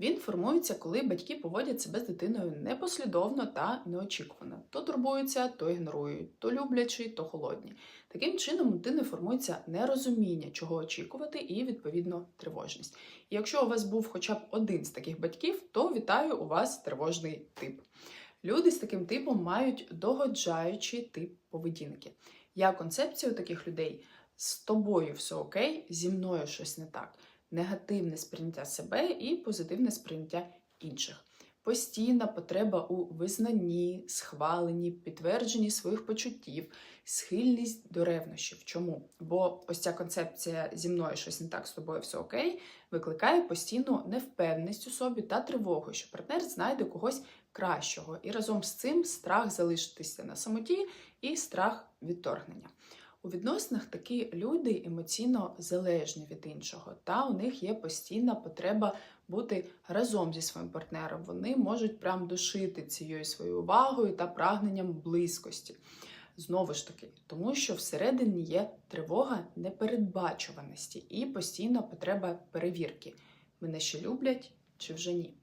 Він формується, коли батьки поводять себе з дитиною непослідовно та неочікувано. То турбуються, то ігнорують, то люблячі, то холодні. Таким чином, у дитини формується нерозуміння, чого очікувати, і відповідно тривожність. І якщо у вас був хоча б один з таких батьків, то вітаю у вас тривожний тип. Люди з таким типом мають догоджаючий тип поведінки. Я концепція у таких людей з тобою все окей, зі мною щось не так. Негативне сприйняття себе і позитивне сприйняття інших. Постійна потреба у визнанні, схваленні, підтвердженні своїх почуттів, схильність до ревнощів. Чому? Бо ось ця концепція зі мною щось не так з тобою все окей, викликає постійну невпевненість у собі та тривогу, що партнер знайде когось кращого, і разом з цим страх залишитися на самоті і страх відторгнення. У відносинах такі люди емоційно залежні від іншого, та у них є постійна потреба бути разом зі своїм партнером. Вони можуть прям душити цією своєю увагою та прагненням близькості. Знову ж таки, тому що всередині є тривога непередбачуваності і постійна потреба перевірки: мене ще люблять чи вже ні.